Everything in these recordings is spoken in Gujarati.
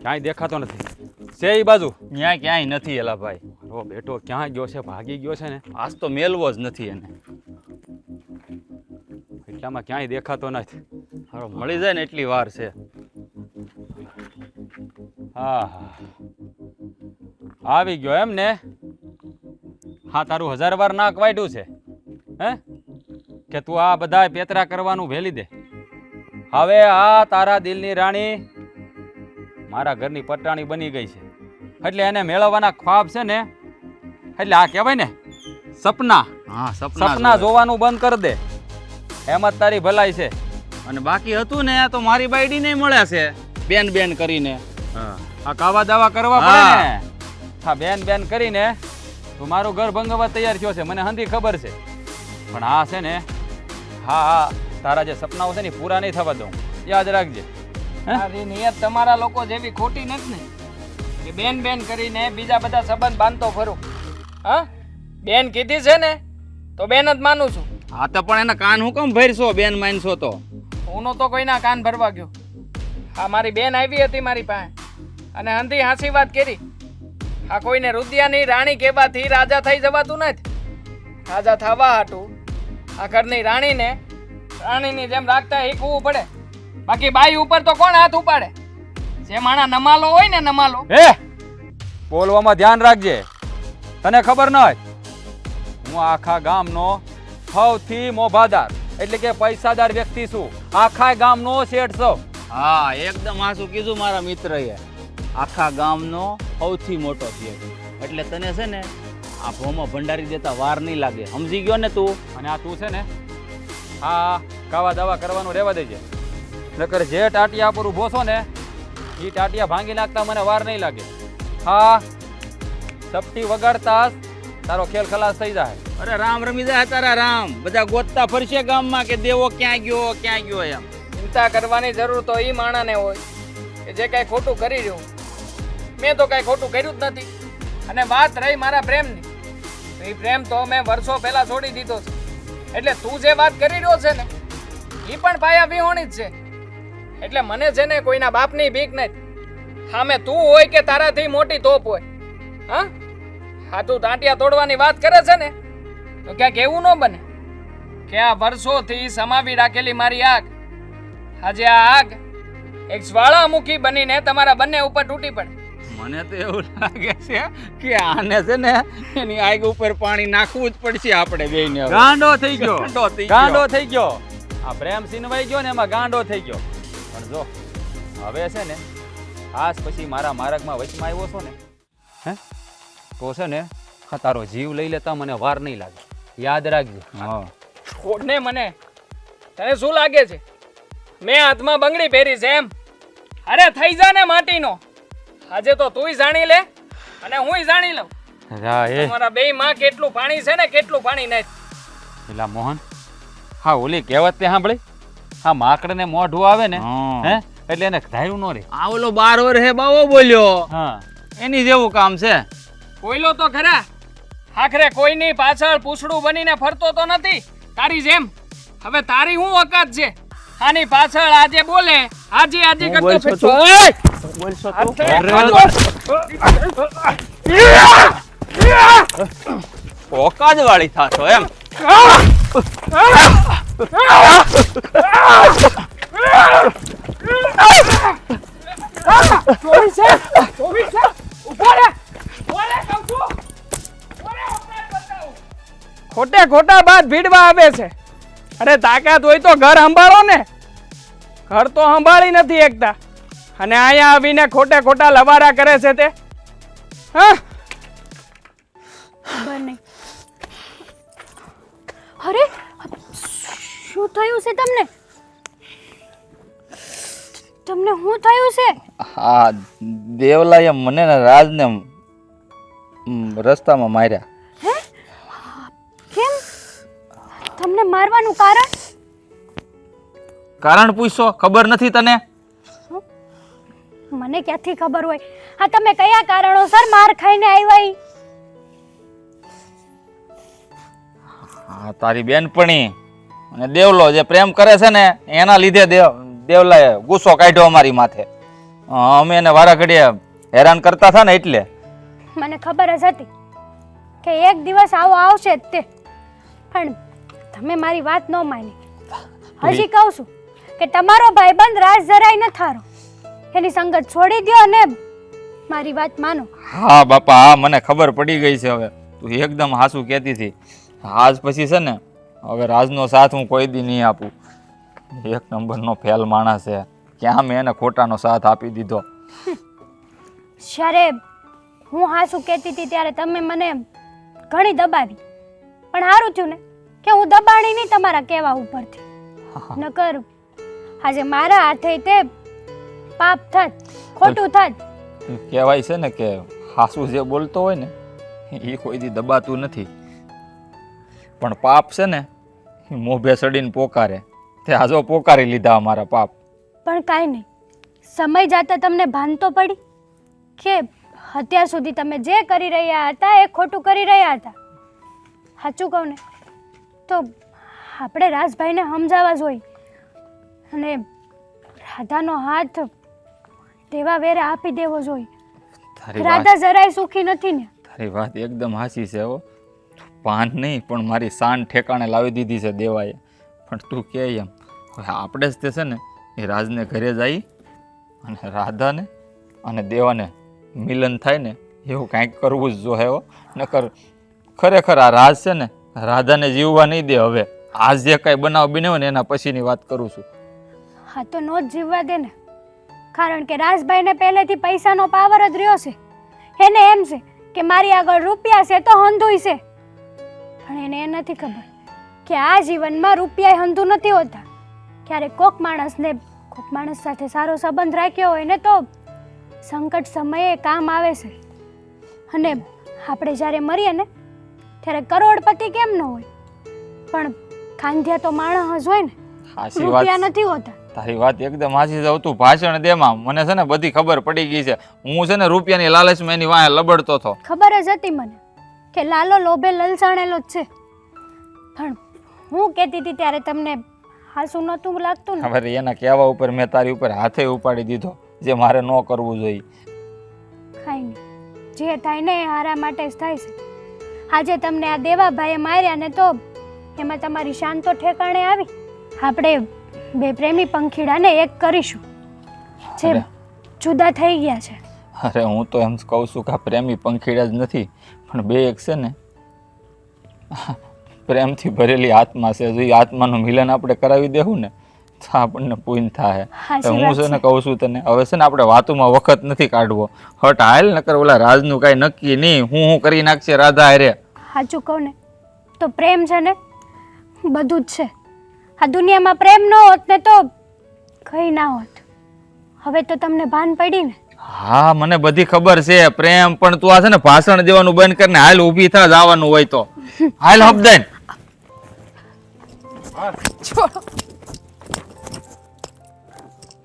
ક્યાંય દેખાતો નથી. છે એ બાજુ? ત્યાં ક્યાંય નથી એલા ભાઈ. મારો બેટો ક્યાં ગયો છે? ભાગી ગયો છે ને? આજ તો મેલવો જ નથી એને. એટલામાં ક્યાંય દેખાતો નથી. હારો મળી જાય ને એટલી વાર છે. હા હા. આવી ગયો એમ ને? હા તારું હજાર વાર નાક વાઢ્યું છે. હે? કે તું આ બધા પેતરા કરવાનું ભેલી દે. હવે આ તારા દિલની રાણી મારા ઘરની પટાણી બની ગઈ છે. એટલે એને મેળવવાના ખ્વાબ છે ને એટલે આ કહેવાય ને સપના. હા સપના સપના જોવાનું બંધ કરી દે. એમ જ તારી ભલાઈ છે. અને બાકી હતું ને તો મારી બાયડી નહીં મળે છે. બેન બેન કરીને આ કાવા દાવા કરવા પડે ને. હા બેન બેન કરીને તું મારું ઘર ભંગવા તૈયાર થયો છે. મને હંધી ખબર છે. પણ આ છે ને હા હા તારા જે સપનાઓ છે ને પૂરા નહીં થવા દઉં. યાદ રાખજે. મારી નિયત તમારા લોકો જેવી ખોટી નથી ને. કે બેન બેન કરીને બીજા બધા સંબંધ બાંધતો ફરું. હા? બેન કીધી છે ને તો બેન જ માનું છું. હા તો પણ એના કાન હું કેમ ભરશો? બેન માનશો તો? હું તો કોઈના કાન ભરવા ગયો. હા મારી બેન આવી હતી મારી પાસે. અને હંધી હાંસી વાત કરી. આ કોઈને રુદિયાની રાણી કહેવાથી રાજા થઈ જવાતું નથી. રાજા થવા હાટું. આ ઘરની રાણીને રાણીની જેમ રાખતા શીખવું પડે. બાકી બાઈ ઉપર તો કોણ હાથ ઉપાડે? જે માણા નમાલો હોય ને નમાલો. એ બોલવામાં ધ્યાન રાખજે. તને ખબર ન હોય હું આખા ગામનો સૌથી મોભાદાર એટલે કે પૈસાદાર વ્યક્તિ છું. આખા ગામનો શેઠ છું. હા એકદમ આસુ કીધું મારા મિત્રએ? આખા ગામનો સૌથી મોટો શેઠ. એટલે તને છે ને આ ભોમાં ભંડારી દેતા વાર નહીં લાગે. સમજી ગયો ને તું? અને આ તું છે ને આ કાવા દાવા કરવાનું રહેવા દેજે. નકર જે ટાટિયા પર ઊભો છો ને એ ટાટિયા ભાંગી નાખતા મને વાર નહીં લાગે. હા સપટી વગાડતા તારો ખેલ ખલાસ થઈ જાય. અરે રામ રમી જાય તારા રામ. બધા ગોતતા ફરશે ગામમાં કે દેવો ક્યાં ગયો ક્યાં ગયો એમ. ચિંતા કરવાની જરૂર તો એ માણાને હોય કે જે કાંઈ ખોટું કરી રહ્યું. મેં તો કાંઈ ખોટું કર્યું જ નથી. અને વાત રહી મારા પ્રેમની. એ પ્રેમ તો મેં વર્ષો પહેલા છોડી દીધો છે. એટલે તું જે વાત કરી રહ્યો છે ને એ પણ પાયા વિહોણી જ છે. એટલે મને છે ને કોઈના બાપની ભીખ નથી. સામે તું હોય કે તારાથી મોટી તોપ હોય. હા? હા તું ટાંટિયા તોડવાની વાત કરે છે ને તો ક્યાંક એવું ન બને. કે આ વર્ષોથી સમાવી રાખેલી મારી આગ આજે આ આગ એક જ્વાળામુખી બનીને તમારા બંને ઉપર તૂટી પડે. મને તો એવું લાગે છે કે આને છે ને એની આગ ઉપર પાણી નાખવું જ પડશે આપણે બેયને ગાંડો થઈ ગયો. ગાંડો થઈ ગયો. ગાંડો થઈ ગયો. આ પ્રેમ સિનવાઈ ગયો ને એમાં ગાંડો થઈ ગયો. પણ જો હવે છે ને આજ પછી મારા માર્ગમાં વચમાં આવ્યો છો ને હે? તો છે ને તારો જીવ લઈ લેતા મને વાર નહીં લાગે. યાદ રાખજો. હા. છોડને મને. તને શું લાગે છે? મેં હાથમાં બંગડી પહેરી છે એમ. અરે થઈ જા ને માટીનો. આજે તો તુંય જાણી લે અને હુંય જાણી લઉં. રા એ. તમારા બે માં કેટલું પાણી છે ને કેટલું પાણી નથી. પેલા મોહન હા ઓલી કહેવત તે સાંભળી? હા માકડને મોઢું આવે ને હે. એટલે એને ધાર્યું નો રે. આ ઓલો બાર હે બાવો બોલ્યો. હા. એની જેવું કામ છે. કોઈલો તો ખરા. આખરે કોઈની પાછળ પૂછડું બનીને ફરતો તો નથી. તારી જેમ. હવે તારી હું ઓકાત છે? આની પાછળ આજે બોલે આજે આજે કરતો બોલશો. તું? બોલશો ઓકાદ વાળી થાશો એમ? ખોટે ખોટા બાદ ભીડવા આવે છે. અરે તાકાત હોય તો ઘર સંભાળો ને. ઘર તો સંભાળી નથી એકતા. અને અહીંયા આવીને ખોટે ખોટા લવારા કરે છે તે. હા? અરે શું થયું છે તમને? તમને શું થયું છે? હા દેવલાએ મને ને રાજને રસ્તામાં માર્યા. હે? કેમ? તમને મારવાનું કારણ? કારણ પૂછશો ખબર નથી તને? મને ક્યાંથી ખબર હોય? આ તમે કયા કારણોસર માર ખાઈને આવ્યા હા તારી બેનપણી અને દેવલો જે પ્રેમ કરે છે ને એના લીધે દેવ દેવલાએ ગુસ્સો કાઢ્યો અમારી માથે. અમે એને વારા ઘડીએ હેરાન કરતા હતા ને એટલે. મને ખબર જ હતી કે એક દિવસ આવો આવશે જ તે. પણ તમે મારી વાત ન માની. હજી કહું છું કે તમારો ભાઈબંધ રાજ જરાય ન થારો. એની સંગત છોડી દ્યો અને મારી વાત માનો. હા બાપા હા મને ખબર પડી ગઈ છે હવે. તું એકદમ હાસુ કહેતી હતી. આજ પછી છે ને હવે રાજનો સાથ હું કોઈ દી નહીં આપું. એક નંબરનો ફેલ માણસ છે. ક્યાં મેં એને ખોટાનો સાથ આપી દીધો? જ્યારે હું હાસું કહેતી હતી ત્યારે તમે મને ઘણી દબાવી. પણ સારું થયું ને કે હું દબાણી નહીં તમારા કહેવા ઉપરથી. નકર આજે મારા હાથે તે પાપ થત ખોટું થત. કહેવાય છે ને કે હાસુ જે બોલતો હોય ને એ કોઈ દી દબાતું નથી. પણ પાપ છે ને એ મોભે સડીને પોકારે. તે આજો પોકારી લીધા અમારા પાપ. પણ કાંઈ નહીં. સમય જતા તમને ભાન તો પડી કે અત્યાર સુધી તમે જે કરી રહ્યા હતા એ ખોટું કરી રહ્યા હતા. સાચું કહું ને તો આપણે રાજભાઈને સમજાવવા જોઈએ અને રાધાનો હાથ દેવા વેરે આપી દેવો જોઈએ રાધા જરાય સુખી નથી ને. તારી વાત એકદમ હાસી છે હો. પાન નહીં, પણ મારી શાન ઠેકાણે લાવી દીધી છે દેવાએ. પણ તું કે એમ, હવે આપણે જ તે છે ને, એ રાજને ઘરે જઈ અને રાધાને અને દેવાને મિલન થાય ને, એવું કાંઈક કરવું જ જોઈએ હો નકર ખરેખર આ રાજ છે ને, રાધાને જીવવા નહીં દે હવે. આ જે કાંઈ બનાવ બન્યો ને, એના પછીની વાત કરું છું. હા, તો નો જ જીવવા દે ને. કારણ કે રાજભાઈને પહેલેથી પૈસાનો પાવર જ રહ્યો છે. એને એમ છે કે મારી આગળ રૂપિયા છે તો હંધુય છે. પણ એને એ નથી ખબર કે આ જીવનમાં રૂપિયા હંધુ નથી હોતા. ક્યારેક કોક માણસને કોક માણસ સાથે સારો સંબંધ રાખ્યો હોય ને તો સંકટ સમયે કામ આવે છે. અને આપણે જ્યારે મરીએ ને ત્યારે કરોડપતિ કેમ ન હોય? પણ ખાંધ્યા તો માણસ જ હોય ને રૂપિયા નથી હોતા. તારી વાત એકદમ હાસી છે. તું ભાષણ દેમાં મને છે ને બધી ખબર પડી ગઈ છે. હું છે ને રૂપિયાની લાલચમાં એની વાંહે લબડતો હતો. ખબર જ હતી મને. કે લાલો લોભે લલચાણેલો જ છે. પણ હું કહેતી હતી ત્યારે તમને હાસું નહોતું લાગતું ને? હવે એના કહેવા ઉપર મેં તારી ઉપર હાથે ઉપાડી દીધો જે મારે ન કરવું જોઈએ. કાંઈ નહીં જે થાય ને એ હારા માટે જ થાય છે. આજે તમને આ દેવાભાઈએ માર્યા ને તો એમાં તમારી શાન તો ઠેકાણે આવી. આપણે બે પ્રેમી પંખીડાને એક કરીશું. જે જુદા થઈ ગયા છે. અરે હું તો એમ કહું છું કે આ પ્રેમી પંખીડા જ નથી. પણ બે એક છે ને પ્રેમથી ભરેલી આત્મા છે. જો એ આત્માનું મિલન આપણે કરાવી દેવું ને તો આપણને પૂન થાય તો હું છે ને કહું છું તને હવે છે ને આપણે વાતોમાં વખત નથી કાઢવો. હટ હાલ નકર ઓલા રાજનું કાંઈ નક્કી નહીં. હું હું કરી નાખશે રાધા હારે? સાચું કહું ને તો પ્રેમ છે ને બધું જ છે. આ દુનિયામાં પ્રેમ ન હોત ને તો કંઈ ના હોત. હવે તો તમને ભાન પડી ને. હા મને બધી ખબર છે. પ્રેમ પણ તું આ છે ને ભાષણ દેવાનું બંધ કરીને હાલ ઊભી થા જવાનું હોય તો. હાલ હબદાન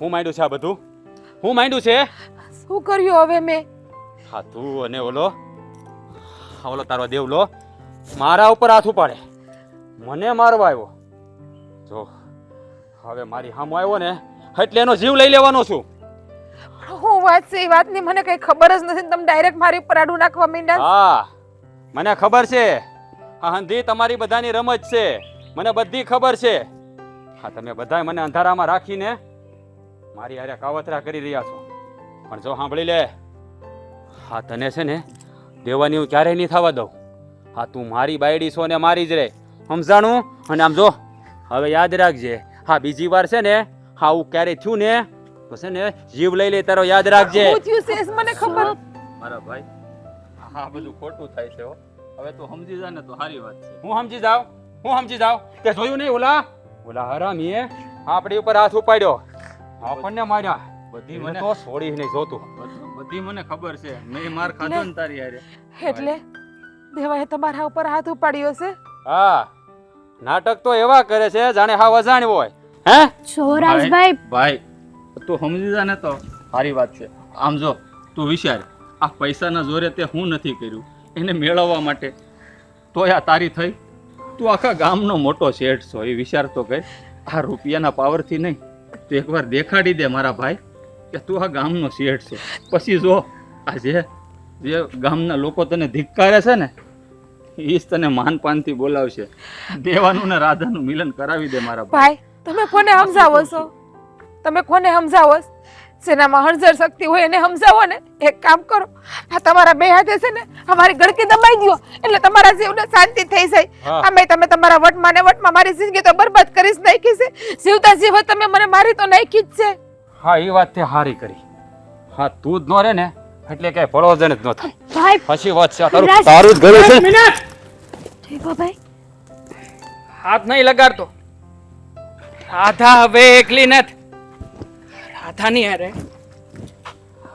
હું. માંડ્યું છે આ બધું? હું માંડ્યું છે? શું કર્યું હવે મેં? હા તું અને ઓલો. ઓલો તારો દેવલો મારા ઉપર હાથ ઉપાડે. મને મારવા આવ્યો. જો હવે મારી હામો આવ્યો ને એટલે એનો જીવ લઈ લેવાનો છું. વાત છે એ વાતની મને કઈ ખબર જ નથી તમે ડાયરેક્ટ મારી ઉપર આડું નાખવા માંડ્યા હા, મને ખબર છે. હા હંધી તમારી બધાની રમત છે. મને બધી ખબર છે. હા, તમે બધાય મને અંધારામાં રાખીને મારી હારે કાવતરા કરી રહ્યા છો. પણ જો સાંભળી લે. હા, તને છે ને દેવાની હું ક્યારેય નહીં થવા દઉં. હા, તું મારી બાયડી છો ને મારી જ રે. સમજાણું? અને આમ જો, હવે યાદ રાખજે. હા, બીજી વાર છે ને, હા હું ક્યારેય થયું ને તો છે ને જીવ લઈ લે તારો યાદ રાખજે. શું થયું છે મને ખબર. મારા ભાઈ. હા બધું ખોટું થાય છે હવે તું સમજી જા ને તો સારી વાત છે. હું સમજી જાવ હું સમજી જાવ તે જોયું નહીં ઓલા? ઓલા હરામીએ આપણી ઉપર હાથ ઉપાડ્યો. આપણને માર્યા. બધી મને તો છોડી નહીં જોતું. બધી મને ખબર છે. મેં માર ખાધો ને તારી હારે. એટલે દેવાએ તમારા ઉપર હાથ ઉપાડ્યો છે? હા. નાટક તો એવા કરે છે જાણે હા અજાણ હોય. હે? જો રાજભાઈ. ભાઈ તું સમજી જા ને તો. સારી વાત છે. આમ જો, તું વિચાર, આ પૈસાના જોરે તે હું નથી કર્યું? એને મેળવવા માટે. તો આ તારી થઈ. તું આખા ગામનો મોટો શેઠ છો, એ વિચાર તો કર. આ રૂપિયાના પાવરથી નહીં. તું એકવાર દેખાડી દે મારા ભાઈ, કે તું આ ગામનો શેઠ છે. પછી જો, આ જે જે ગામના લોકો તને ધિક્કારે છે ને એ જ તને માનપાનથી બોલાવશે. દેવાનું ને રાધાનું મિલન કરાવી દે મારા ભાઈ, તમે કોને સમજાવો છો? તમે કોને સમજાવો? જેનામાં હણઝર શક્તિ હોય એને સમજાવો ને. એક કામ કરો આ તમારા બે હાથે છે ને અમારી ગળકી દબાઈ દો એટલે તમારા જીવને શાંતિ થઈ જાય. અમે તમે તમારા વટમાં ને વટમાં મારી જિંદગી તો બરબાદ કરી જ નાખી છે. જીવતા જીવ તમે મને મારી તો નાખી જ છે. હા એ વાત તે હારી કરી. હા તું જ નો રે ને એટલે કઈ પડોજન જ ન થાય. ભાઈ પછી વાત છે તારું તારું જ ઘર છે. ભાઈ. હાથ નહીં લગાડતો. રાધા હવે એકલી નથી. રાધાની હારે.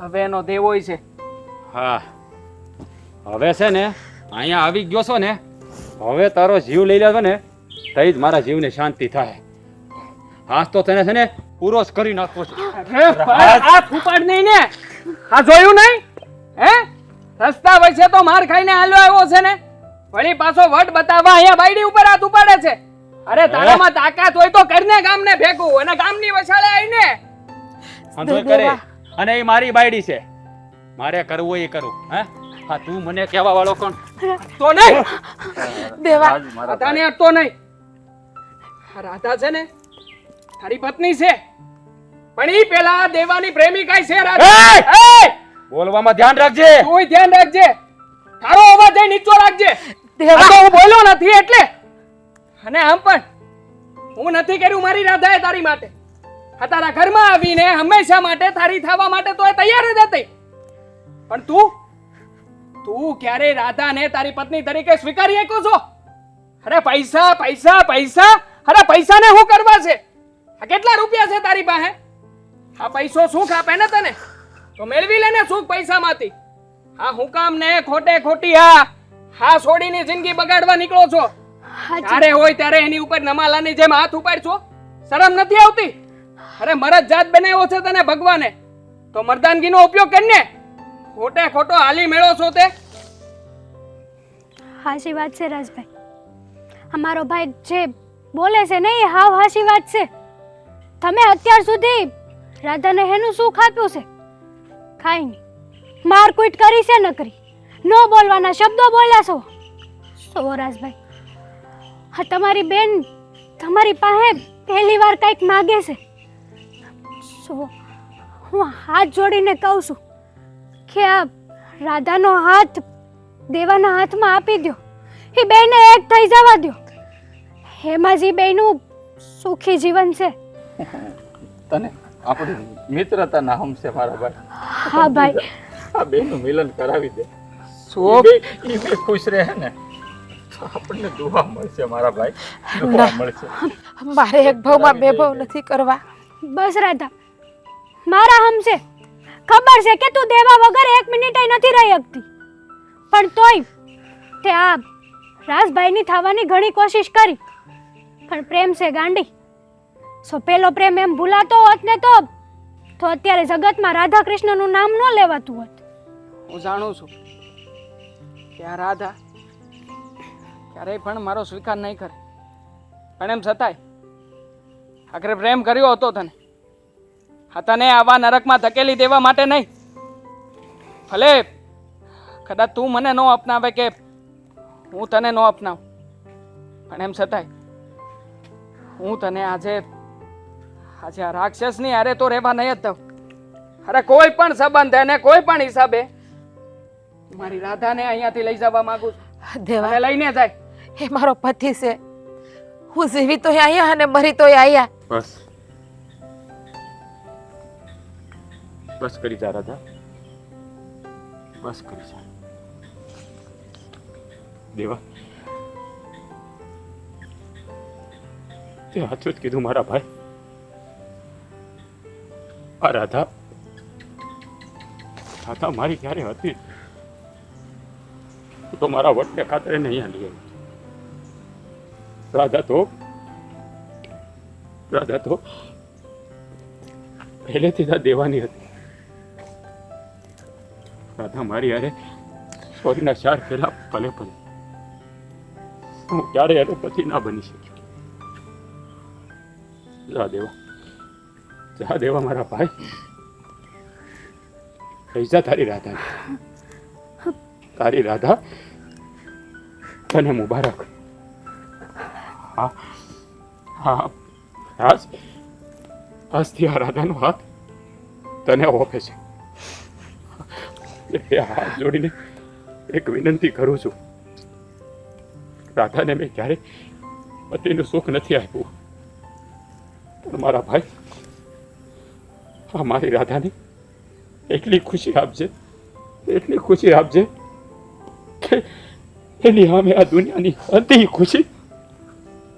હવે એનો દેવોય છે. હા. હવે છે ને અહીંયા આવી ગયો છો ને હવે તારો જીવ લઈ લેજો ને તઈ જ મારા જીવને શાંતિ થાય. હાથ તો તને છે ને પૂરો જ કરી નાખવો છે. આ ફૂપાડ નહીં ને. આ જોયું નહીં? હે? રસ્તા વચ્ચે તો માર ખાઈને હાલ્યો આવ્યો છે ને. વળી પાછો વટ બતાવવા અહીંયા બાયડી ઉપર હાથ ઉપાડે છે. અરે તારામાં તાકાત હોય તો કરને ગામને ભેગું. અને ગામની વસાળે આવીને વાંધો કરે. અને એ મારી બાયડી છે. મારે કરવું એ કરું. હે? હા તું મને કહેવા વાળો કોણ? તો નહીં! દેવા રાધાને અટતો નહીં. રાધા છે ને તારી પત્ની છે. પણ ઈ પેલા દેવાની પ્રેમિકા છે રાધા. બોલવામાં ધ્યાન રાખજે. તું ધ્યાન રાખજે. તારો અવાજ એ નીચો રાખજે. દેવા. હું બોલ્યો નથી એટલે. અને આમ પણ હું નથી કર્યું મારી રાધાએ તારી માટે. તારા ઘરમાં આવીને હંમેશા માટે તારી થવા માટે તો એ તૈયાર જ હતી. પણ તું તું ક્યારે રાધાને તારી પત્ની તરીકે સ્વીકારી શકો છો? અરે પૈસા પૈસા પૈસા અરે પૈસાને શું કરવા છે? આ કેટલા રૂપિયા છે તારી પાસે? આ પૈસો સુખ આપે ને તને? તો મેળવી લેને સુખ પૈસામાંથી. આ હું કામ ને ખોટે ખોટી હા હા છોડીની જિંદગી બગાડવા નીકળો છો. જ્યારે હોય ત્યારે એની ઉપર નમાલાની જેમ હાથ ઉપાડશો. શરમ નથી આવતી? અરે મરદ જાત બનાવ્યો છે તને ભગવાને. તો મરદાનગીનો ઉપયોગ કરીને ખોટે ખોટો હાલી મેળો છો તે. હાશી વાત છે રાજભાઈ. અમારો ભાઈ જે બોલે છે ને એ હાવ હાશી વાત છે. તમે અત્યાર સુધી રાધાને હેનું સુખ આપ્યું છે? ખાઈ નહીં. મારકૂટ કરી છે ન કરી ન બોલવાના શબ્દો બોલ્યા છો. સો રાજભાઈ હા તમારી બેન તમારી પાસે પહેલી વાર કંઈક માગે છે. સો હું હાથ જોડીને કહું છું કે આ રાધાનો હાથ દેવાના હાથમાં આપી દો એ બેને એક થઈ જવા દો એમાં જ બેનું સુખી જીવન છે. તને આપણી મિત્રતાના હમશે મારા ભાઈ. હા ભાઈ. આ બેનું મિલન કરાવી દે. શું એ બે- ખુશ રહે ને આપણને દુઆ મળશે મારા ભાઈ. દુઆ મળશે. મારે એક ભાવમાં બે ભાવ નથી કરવા. બસ રાધા. મારા હમશે ખબર છે કે તું દેવા વગર એક મિનિટ નથી રહી શકતી. પણ તોય તે આ રાજભાઈની થવાની ઘણી કોશિશ કરી. પણ પ્રેમ છે ગાંડી. સો પેલો પ્રેમ એમ ભૂલાતો હોત ને તો તો અત્યારે જગતમાં રાધા કૃષ્ણનું નામ ન લેવાતું હોત. હું જાણું છું કે આ રાધા ક્યારેય પણ મારો સ્વીકાર નહીં કરે. પણ એમ છતાંય, આખરે પ્રેમ કર્યો હતો તને. આ તને આવા નરકમાં ધકેલી દેવા માટે નહીં. ભલે કદાચ તું મને ન અપનાવે કે હું તને ન અપનાવું. પણ એમ છતાંય હું તને આજે આજે આ રાક્ષસની અરે તો રહેવા નહીં જ દઉં. અરે કોઈ પણ સંબંધ એને કોઈ પણ હિસાબે મારી રાધાને અહીંયાથી લઈ જવા માંગુ છું. દેવા લઈને જાય. એ મારો પતિ છે. હું જીવી તો અહીંયા અને મરી તો અહીંયા. બસ. બસ કરી જા રાધા બસ કરી જા. દેવા. તે હાથું જ કીધું મારા ભાઈ. આ રાધા. રાધા મારી ક્યારે હતી? તું મારા વટને ખાતરે નહીં હાલી રાધા તો? રાધા તો? પહેલેથી જ દેવાની હતી. રાધા મારી અરે સોરીના ચાર પહેલા ભલે ભલે. હું ક્યારે અરે પછી ના બની શક્યો જા દેવા. જા દેવા મારા ભાઈ. જા તારી રાધા તારી રાધા. તને મુબારક. હા. હા. આજ. આજથી આ રાધાનો હાથ તને ઓફે છે. એ હાથ જોડીને એક વિનંતી કરું છું. દાદાને મેં ક્યારેય પતિનું સુખ નથી આપ્યું. પણ મારા ભાઈ, આ મારી રાધાને એટલી ખુશી આપજે, એટલી ખુશી આપજે કે એની સામે આ દુનિયાની અતિ ખુશી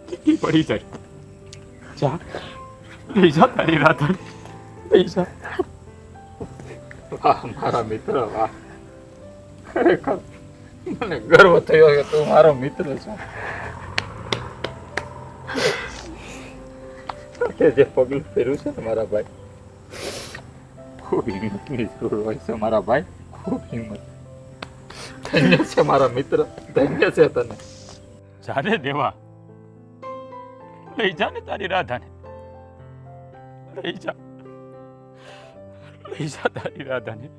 કેટલી પડી જાય. જા, લઈ જા તારી રાધાને, લઈ જા. વાહ, મારા મિત્ર, વાહ. ખરેખર મને ગર્વ થયો કે તું મારો મિત્ર છે. તે જે પગલું ફેર્યું છે ને મારા ભાઈ, ખૂબ હિંમતની જરૂર હોય છે મારા ભાઈ, ખૂબ હિંમત. ધન્ય છે મારા મિત્ર, ધન્ય છે તને. જાને દેવા. લઈ જા ને તારી રાધાને. લઈ જા. લઈ જા તારી રાધાને